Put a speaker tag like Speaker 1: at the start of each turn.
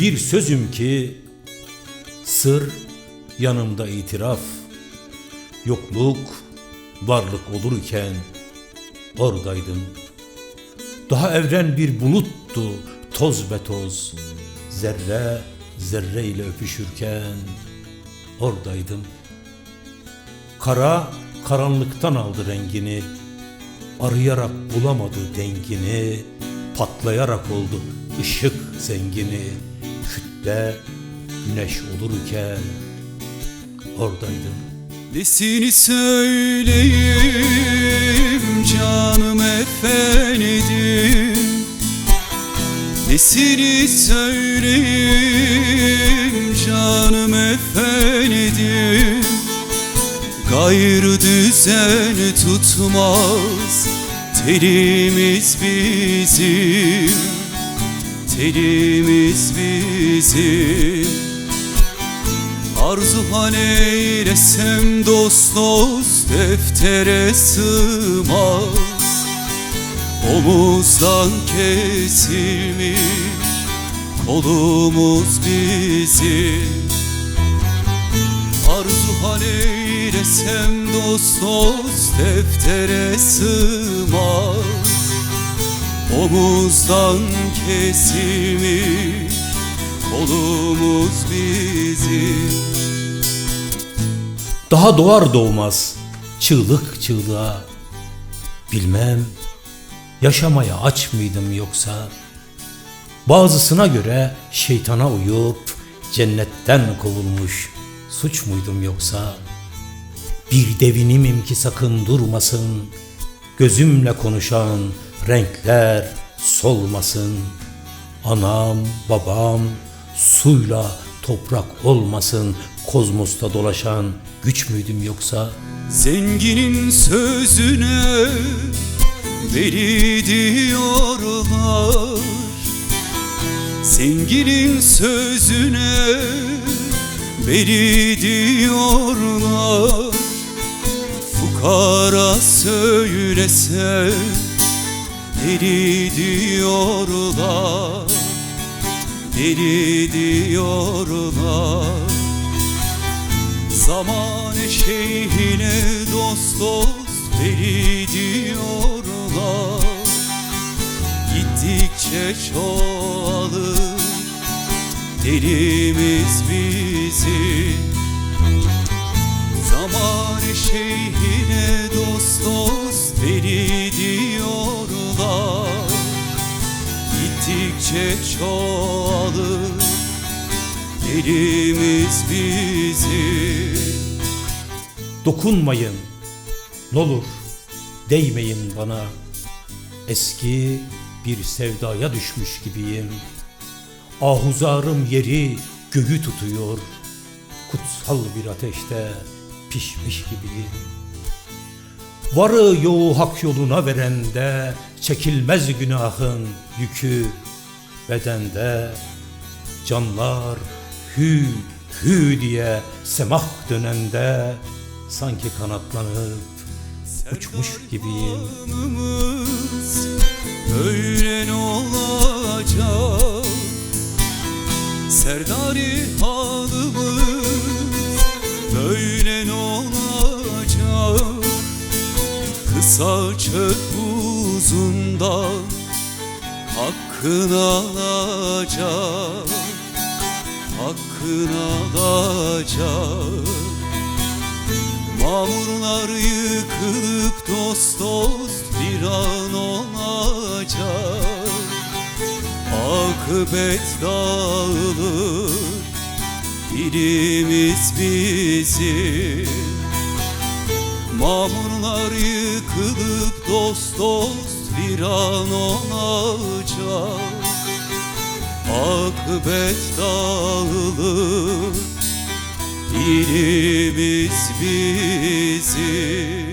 Speaker 1: Bir sözüm ki sır yanımda itiraf. Yokluk varlık olurken oradaydım. Daha evren bir buluttu toz be toz. Zerre zerre ile öpüşürken Oradaydım. Kara karanlıktan aldı rengini. Arayarak bulamadı dengini. Patlayarak oldu ışık zengini. Kütle güneş olurken Oradaydım.
Speaker 2: Nesini söyleyeyim canım efendim? Nesini söyleyeyim canım efendim Gayrı düzen tutmaz Telimiz bizim Telimiz bizim Arzu eylesem dost dost deftere sığmaz Omuzdan kesilmiş kolumuz bizim Arzu eylesem dost deftere sığmaz. Omuzdan kesilmiş kolumuz bizim.
Speaker 1: Daha doğar doğmaz çığlık çığlığa Bilmem yaşamaya aç mıydım yoksa? Bazısına göre şeytana uyup cennetten kovulmuş suç muydum yoksa? Bir devinimim ki sakın durmasın. Gözümle konuşan renkler solmasın. Anam babam suyla toprak olmasın. Kozmosta dolaşan güç müydüm yoksa?
Speaker 2: Zenginin sözüne deli diyorlar. Zenginin sözüne beli diyorlar Fukara söylese deli diyorlar Deli diyorlar. Zaman şeyhine dost dost deli diyorlar Gittikçe çoğalır delimiz bizim Zaman şeyhine dost dost deli diyorlar Gittikçe çoğalır delimiz bizim
Speaker 1: Dokunmayın, n'olur değmeyin bana. Eski bir sevdaya düşmüş gibiyim. Ahuzarım yeri göğü tutuyor. Kutsal bir ateşte pişmiş gibiyim. Varı yoğu hak yoluna verende çekilmez günahın yükü bedende. Canlar hü hü diye semah dönende sanki kanatlanıp uçmuş gibiyim.
Speaker 2: Kısa çöp uzundan Hakkını alacak Hakkını alacak. Mamurlar yıkılıp dost dost bir an olacak. Akıbet dağılır dilimiz bizim Mamurlar yıkılıp dost dost bir an olacak. Akıbet dağılır dilimiz bizim